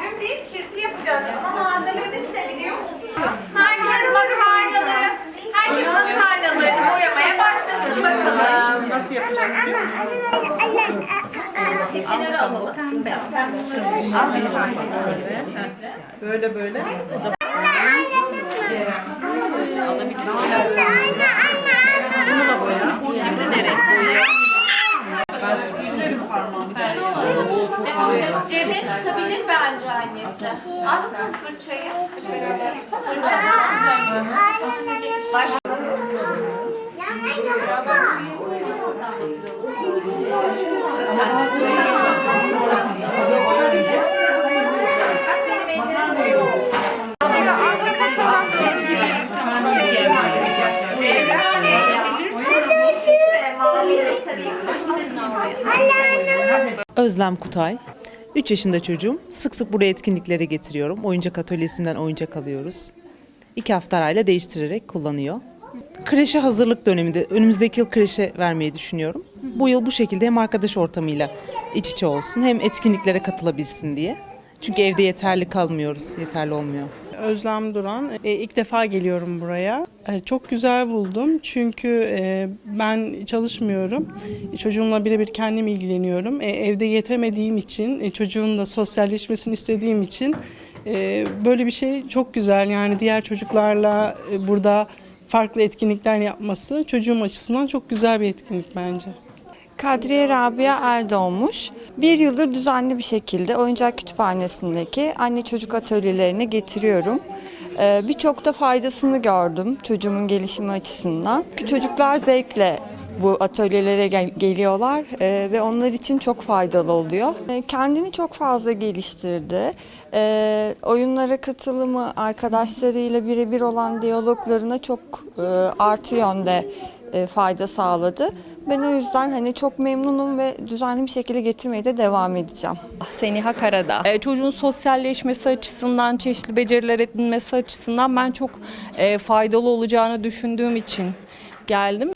her gün bir kirpi yapacağız. Ama malzememiz ne biliyor musunuz? Herkes makarnaları, herkes makarnalarını boyamaya başlasın bakalım. Nasıl yapacağız biliyor musun? Kenara alalım. Al bir tane. Böyle böyle. Alabilirsin. Cemre tutabilir bence annesi. Al bakalım fırçayı. Fırçayı. Başka Özlem Kutay. 3 yaşında çocuğum. Sık sık buraya etkinliklere getiriyorum. Oyuncak atölyesinden oyuncak alıyoruz. 2 hafta arayla değiştirerek kullanıyor. Kreşe hazırlık döneminde önümüzdeki yıl kreşe vermeyi düşünüyorum. Bu yıl bu şekilde hem arkadaş ortamıyla iç içe olsun hem etkinliklere katılabilsin diye. Çünkü evde yeterli kalmıyoruz, yeterli olmuyor. Özlem Duran. E, ilk defa geliyorum buraya. E, çok güzel buldum çünkü e, ben çalışmıyorum. E, çocuğumla birebir kendim ilgileniyorum. E, evde yetemediğim için, e, çocuğun da sosyalleşmesini istediğim için e, böyle bir şey çok güzel. Yani diğer çocuklarla e, burada farklı etkinlikler yapması çocuğum açısından çok güzel bir etkinlik bence. Kadriye Rabia Erdoğmuş. Bir yıldır düzenli bir şekilde oyuncak kütüphanesindeki anne çocuk atölyelerine getiriyorum. Ee, Birçok da faydasını gördüm çocuğumun gelişimi açısından. Çocuklar zevkle bu atölyelere gel- geliyorlar ee, ve onlar için çok faydalı oluyor. Ee, Kendini çok fazla geliştirdi. Ee, oyunlara katılımı, arkadaşlarıyla birebir olan diyaloglarına çok e, artı yönde e, fayda sağladı. Ben o yüzden hani çok memnunum ve düzenli bir şekilde getirmeye de devam edeceğim. Seniha Karada. Ee, çocuğun sosyalleşmesi açısından, çeşitli beceriler edinmesi açısından ben çok e, faydalı olacağını düşündüğüm için geldim.